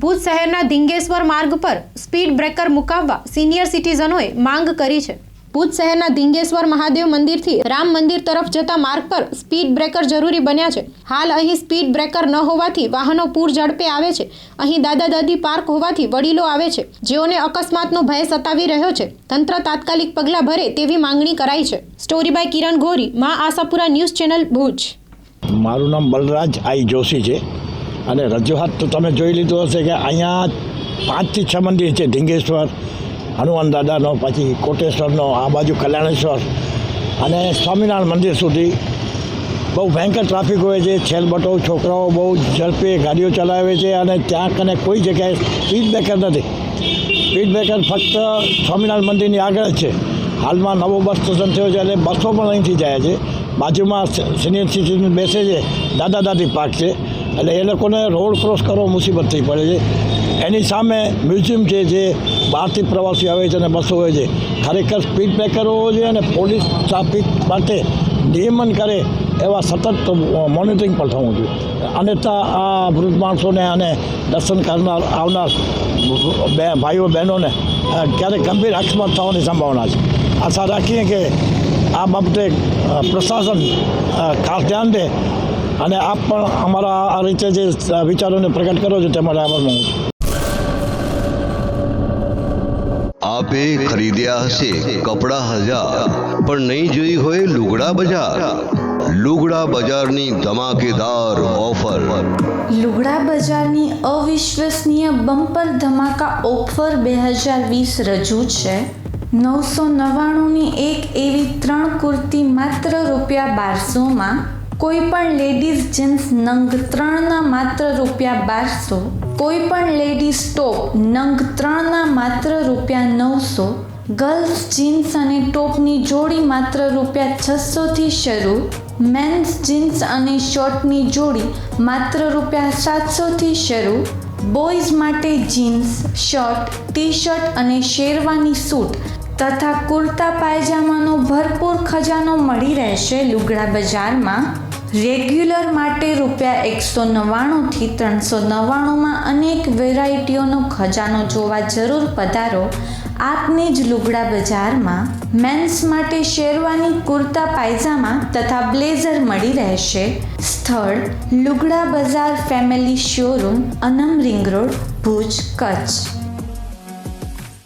ભુજ શહેરના ધીંગેશ્વર માર્ગ પર સ્પીડ બ્રેકર મુકાવવા સિનિયર સિટીઝનોએ માંગ કરી છે. ભુજ શહેરના ધીંગેશ્વર મહાદેવ મંદિરથી રામ મંદિર તરફ જતા માર્ગ પર સ્પીડ બ્રેકર જરૂરી બન્યા છે. હાલ અહીં સ્પીડ બ્રેકર ન હોવાથી વાહનો પૂર ઝડપે આવે છે. અહીં દાદા દાદી પાર્ક હોવાથી વડીલો આવે છે. જેઓને અકસ્માતનો ભય સતાવી રહ્યો છે. તંત્ર તાત્કાલિક પગલાં ભરે તેવી માંગણી કરાઈ છે. સ્ટોરી બાય કિરણ ગોરી, મા આશાપુરા ન્યૂઝ ચેનલ, ભુજ. મારું નામ બલરાજ આઈ જોશી છે. અને રજૂઆત તો તમે જોઈ લીધું હશે કે અહીંયા પાંચથી છ મંદિર છે, ઢીંગેશ્વર, હનુમાન દાદાનો, પછી કોટેશ્વરનો, આ બાજુ કલ્યાણેશ્વર અને સ્વામિનારાયણ મંદિર સુધી. બહુ ભયંકર ટ્રાફિક હોય છે, છેલબટો, છોકરાઓ બહુ ઝડપે ગાડીઓ ચલાવે છે અને ત્યાં કને કોઈ જગ્યાએ સ્પીડ બ્રેકર નથી. સ્પીડ બ્રેકર ફક્ત સ્વામિનારાયણ મંદિરની આગળ જ છે. હાલમાં નવો બસ સ્ટેશન થયો છે, એટલે બસો પણ અહીંથી જાય છે. બાજુમાં સિનિયર સિટીઝન બેસે છે દાદા દાદી પાર્ક છે. એટલે એ લોકોને રોડ ક્રોસ કરવો મુસીબત થઈ પડે છે. એની સામે મ્યુઝિયમ છે જે બહારથી પ્રવાસી આવે છે અને બસો હોય છે. ખરેખર સ્પીડ બ્રેકર હોવો જોઈએ અને પોલીસ ટ્રાફિક માટે નિયમન કરે એવા સતત મોનિટરિંગ પણ થવું જોઈએ. અન્યથા આ વૃદ્ધ માણસોને અને દર્શન કરનાર, આવનાર બે ભાઈઓ બહેનોને ક્યારેક ગંભીર અકસ્માત થવાની સંભાવના છે. આશા રાખીએ કે આ બાબતે પ્રશાસન ખાસ ધ્યાન દે અને આપ પણ અમારા આ રીતે જે વિચારોને પ્રગટ કરો છો તે માટે આભાર માનું છું. આપે ખરીદ્યા હશે કપડા હજાર પણ નહીં જોઈ હોય લુગડા બજાર. લુગડા બજારની ધમાકેદાર ઓફર. લુગડા બજારની અવિશ્વસનીય બમ્પર ધમાકા ઓફર બે હજાર વીસ રજૂ છે. નવસો નવ્વાણુંની એક એવી ત્રણ કુર્તી માત્ર રૂપિયા બારસોમાં કોઈ પણ લેડીઝ જીન્સ નંગ ત્રણના માત્ર રૂપિયા બારસો કોઈ પણ લેડીઝ ટોપ નંગ ત્રણના માત્ર રૂપિયા નવસો, ગર્લ્સ જીન્સ અને ટોપની જોડી માત્ર રૂપિયા છસોથી શરૂ, મેન્સ જીન્સ અને શોર્ટની જોડી માત્ર રૂપિયા સાતસોથી શરૂ, બોયઝ માટે જીન્સ, શર્ટ ટી શર્ટ અને શેરવાની સૂટ તથા કુર્તા પાયજામાનો ભરપૂર ખજાનો મળી રહેશે લુગડા બજારમાં. રેગ્યુલર માટે રૂપિયા એકસો નવ્વાણુંથી ત્રણસો નવ્વાણુંમાં અનેક વેરાયટીઓનો ખજાનો જોવા જરૂર પધારો. આપને જ લુગડા બજારમાં મેન્સ માટે શેરવાની કુર્તા પાયજામા તથા બ્લેઝર મળી રહેશે. સ્થળ, લુગડા બજાર family showroom Anam ring road Bhuj, Kutch.